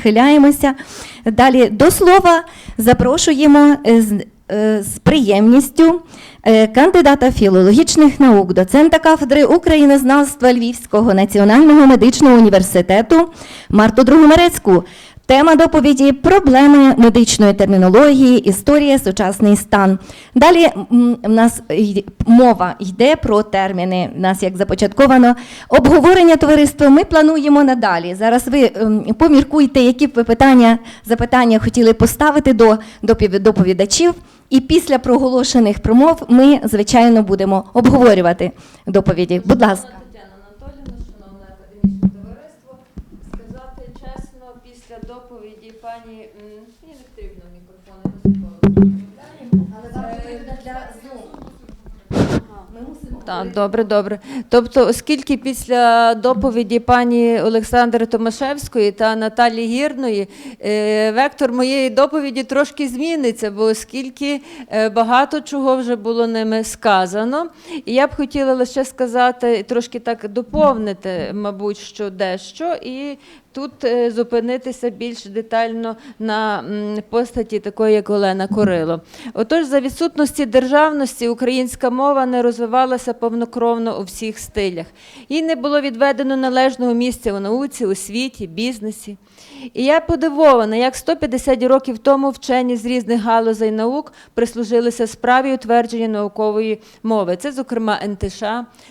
відхиляємося. Далі до слова запрошуємо е, з, е, з приємністю е, кандидата філологічних наук, доцента кафедри українознавства Львівського національного медичного університету Марту Другомерецьку. Тема доповіді проблеми медичної термінології, історія, сучасний стан. Далі в нас мова йде про терміни. У нас як започатковано обговорення товариства. Ми плануємо надалі. Зараз ви ем, поміркуйте, які б ви питання, запитання хотіли поставити до доповідачів. І після проголошених промов ми, звичайно, будемо обговорювати доповіді. Будь ласка. Доповіді пані м, мені не потрібно мікрофон, я Так, добре, добре. Тобто, оскільки після доповіді пані Олександри Томашевської та Наталі Гірної е, вектор моєї доповіді трошки зміниться, бо оскільки е, багато чого вже було ними сказано. І я б хотіла лише сказати, трошки так доповнити, мабуть, що дещо, і тут е, зупинитися більш детально на постаті такої, як Олена Корило. Отож, за відсутності державності українська мова не розвивалася повнокровно у всіх стилях. Їй не було відведено належного місця у науці, у світі, бізнесі. І я подивована, як 150 років тому вчені з різних галузей наук прислужилися справі утвердження наукової мови. Це, зокрема, НТШ,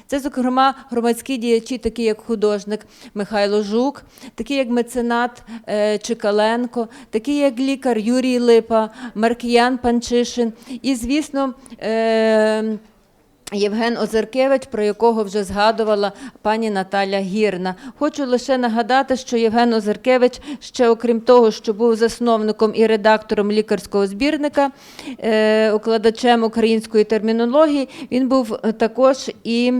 це, зокрема, громадські діячі, такі як художник Михайло Жук, такі як меценат е, Чекаленко, такі як лікар Юрій Липа, Маркіян Панчишин. І, звісно, е, Євген Озеркевич, про якого вже згадувала пані Наталя Гірна. Хочу лише нагадати, що Євген Озеркевич, ще окрім того, що був засновником і редактором лікарського збірника, е, укладачем української термінології, він був також і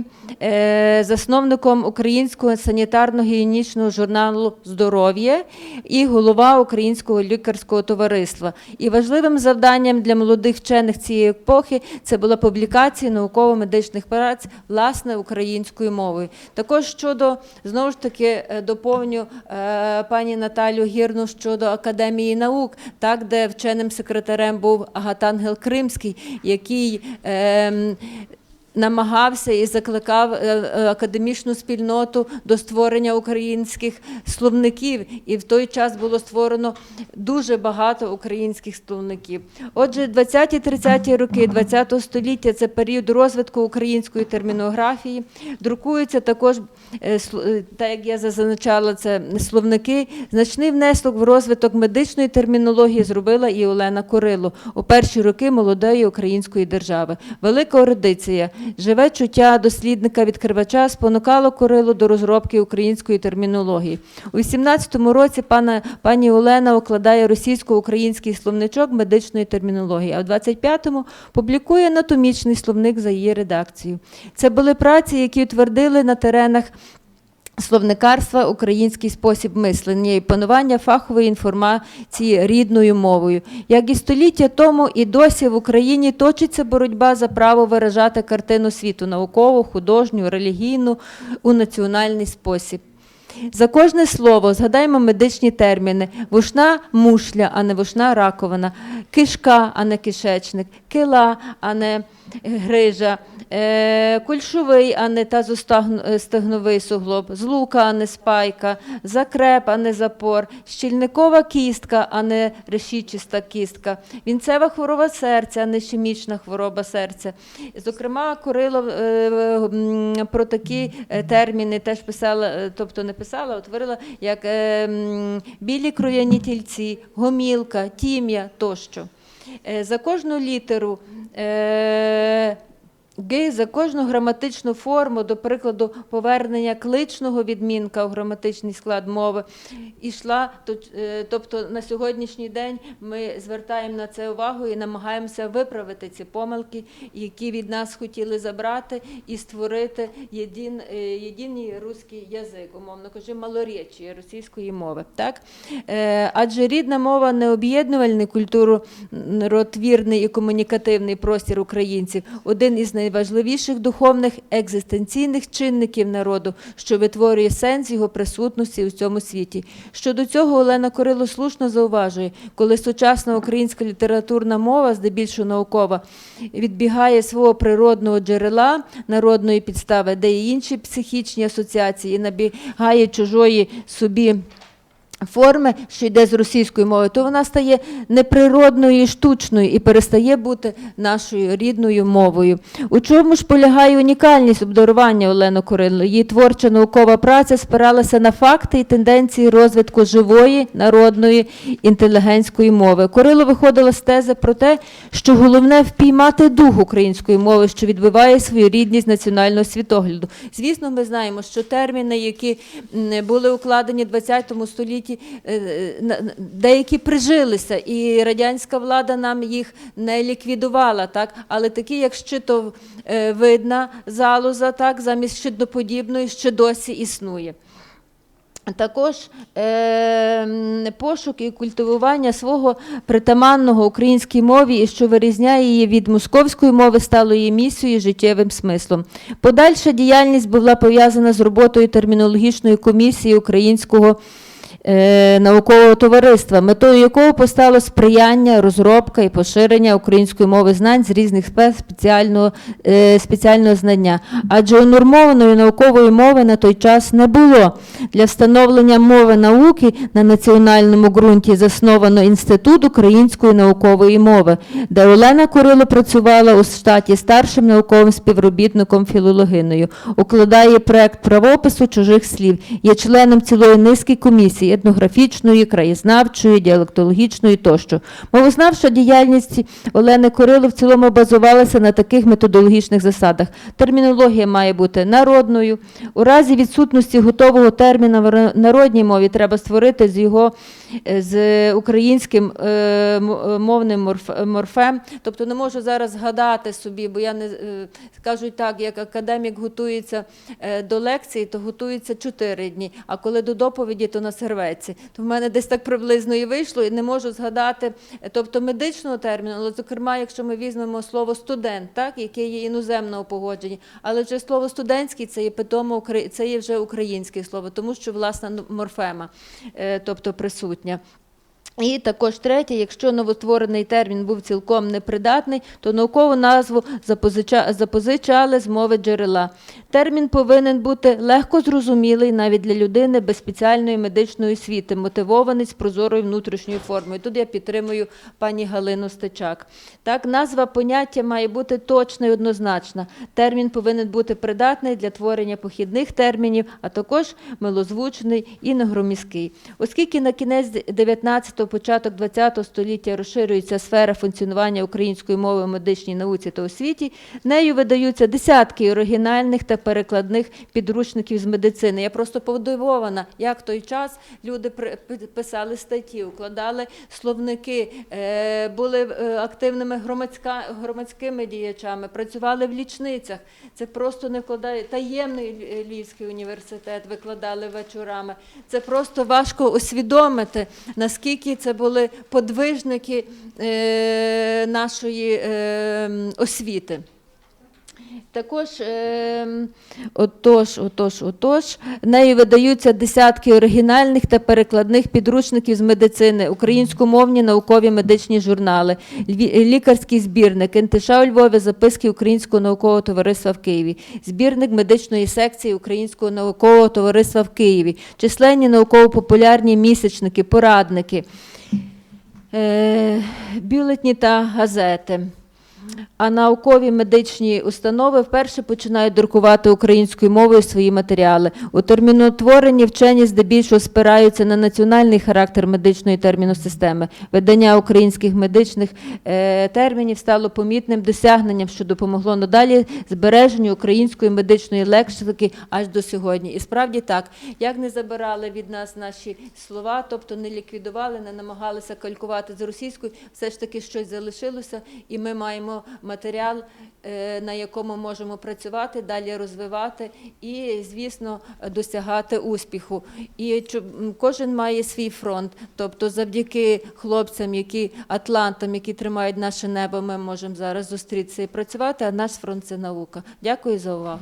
е, засновником українського санітарно-гігієнічного журналу Здоров'я і голова Українського лікарського товариства. І важливим завданням для молодих вчених цієї епохи це була публікація науково-медичних праць власне українською мовою. Також щодо знову ж таки е, доповню е, пані Наталю Гірну щодо академії наук, так де вченим секретарем був Агатангел Кримський, який ем, намагався і закликав е, е, академічну спільноту до створення українських словників, і в той час було створено дуже багато українських словників. Отже, 20-30 роки 20 століття це період розвитку української термінографії. Друкуються також, е, так як я зазначала, це словники. Значний внесок в розвиток медичної термінології зробила і Олена Корило у перші роки молодої української держави. Велика ерудиція, живе чуття дослідника відкривача спонукало Корило до розробки української термінології. У 18-му році пана, пані Олена укладає російсько-український словничок медичної термінології, а в 25-му публікує анатомічний словник за її редакцією. Це були праці, які утвердили на теренах Словникарства український спосіб мислення і панування фахової інформації рідною мовою. Як і століття тому, і досі в Україні точиться боротьба за право виражати картину світу наукову, художню, релігійну у національний спосіб. За кожне слово згадаймо медичні терміни: вушна мушля, а не вушна раковина, кишка, а не кишечник, кила, а не грижа, е, кульшовий, а не тазостегновий суглоб, злука, а не спайка, закреп, а не запор, щільникова кістка, а не решітчиста кістка, вінцева хвороба серця, а не ішемічна хвороба серця. Зокрема, Корилов е, про такі е, терміни теж писала, е, тобто не писала, а утворила як е, білі кров'яні тільці, гомілка, тім'я тощо. Е, За кожну літеру е, за кожну граматичну форму, до прикладу, повернення кличного відмінка у граматичний склад мови, ішла, е, тобто на сьогоднішній день ми звертаємо на це увагу і намагаємося виправити ці помилки, які від нас хотіли забрати, і створити єдин, е, єдиний руський язик, умовно кажучи, малоречі російської мови. Так? Е, Адже рідна мова не об'єднувальний культуротвірний і комунікативний простір українців, один із найважливіших найважливіших духовних екзистенційних чинників народу, що витворює сенс його присутності у цьому світі. Щодо цього Олена Корило слушно зауважує, коли сучасна українська літературна мова, здебільшого наукова, відбігає свого природного джерела, народної підстави, де є інші психічні асоціації, і набігає чужої собі форми, що йде з російської мови, то вона стає неприродною і штучною і перестає бути нашою рідною мовою. У чому ж полягає унікальність обдарування Олени Корило? Її творча наукова праця спиралася на факти і тенденції розвитку живої народної інтелігентської мови. Корило виходила з тези про те, що головне впіймати дух української мови, що відбиває свою рідність національного світогляду. Звісно, ми знаємо, що терміни, які були укладені в ХХ столітті, е, е, деякі прижилися, і радянська влада нам їх не ліквідувала, так? але такі, як щитовидна залоза, так, замість щитоподібної, ще досі існує. Також е, пошук і культивування свого притаманного українській мові, і що вирізняє її від московської мови, стало її місією і життєвим смислом. Подальша діяльність була пов'язана з роботою термінологічної комісії українського е, наукового товариства, метою якого постало сприяння, розробка і поширення української мови знань з різних спе- спеціального, е, спеціального знання. Адже унормованої наукової мови на той час не було. Для встановлення мови науки на національному ґрунті засновано Інститут української наукової мови, де Олена Корило працювала у штаті старшим науковим співробітником філологиною, укладає проект правопису чужих слів, є членом цілої низки комісій етнографічної, краєзнавчої, діалектологічної тощо. Мовознавча діяльність Олени Корило в цілому базувалася на таких методологічних засадах. Термінологія має бути народною. У разі відсутності готового терміна в народній мові треба створити з його е, з українським е, е, мовним морф- морфем. Тобто не можу зараз згадати собі, бо я не кажуть так, як академік готується до лекції, то готується 4 дні, а коли до доповіді, то на серветці. То в мене десь так приблизно і вийшло, і не можу згадати, тобто медичного терміну, але зокрема, якщо ми візьмемо слово студент, так, яке є іноземного погодження, але вже слово студентський це є питомо це є вже українське слово, тому що власна ну, морфема, е, тобто присутня. І також третє, якщо новостворений термін був цілком непридатний, то наукову назву запозичали з мови джерела. Термін повинен бути легко зрозумілий навіть для людини без спеціальної медичної освіти, мотивований з прозорою внутрішньою формою. Тут я підтримую пані Галину Стечак. Так, назва поняття має бути точна і однозначна. Термін повинен бути придатний для творення похідних термінів, а також милозвучний і негроміський. Оскільки на кінець 19-го, початок 20-го століття розширюється сфера функціонування української мови в медичній науці та освіті, нею видаються десятки оригінальних та перекладних підручників з медицини. Я просто подивована, як в той час люди писали статті, укладали словники, е, були е, активними громадська, громадськими діячами, працювали в лічницях. Це просто не вкладає. Таємний Львівський університет викладали вечорами. Це просто важко усвідомити, наскільки це були подвижники е, нашої е, освіти. Також, е, отож, отож, отож, нею видаються десятки оригінальних та перекладних підручників з медицини, українськомовні наукові медичні журнали, лікарський збірник, НТШ у Львові, записки Українського наукового товариства в Києві, збірник медичної секції Українського наукового товариства в Києві, численні науково-популярні місячники, порадники, е, бюлетні та газети. А наукові медичні установи вперше починають друкувати українською мовою свої матеріали. У термінотворенні вчені здебільшого спираються на національний характер медичної терміносистеми. Видання українських медичних е, термінів стало помітним досягненням, що допомогло надалі збереженню української медичної лексики аж до сьогодні. І справді так, як не забирали від нас наші слова, тобто не ліквідували, не намагалися калькувати з російською, все ж таки щось залишилося, і ми маємо матеріал, е, на якому можемо працювати, далі розвивати і, звісно, досягати успіху. І кожен має свій фронт. Тобто, завдяки хлопцям, які атлантам, які тримають наше небо, ми можемо зараз зустрітися і працювати. А наш фронт це наука. Дякую за увагу.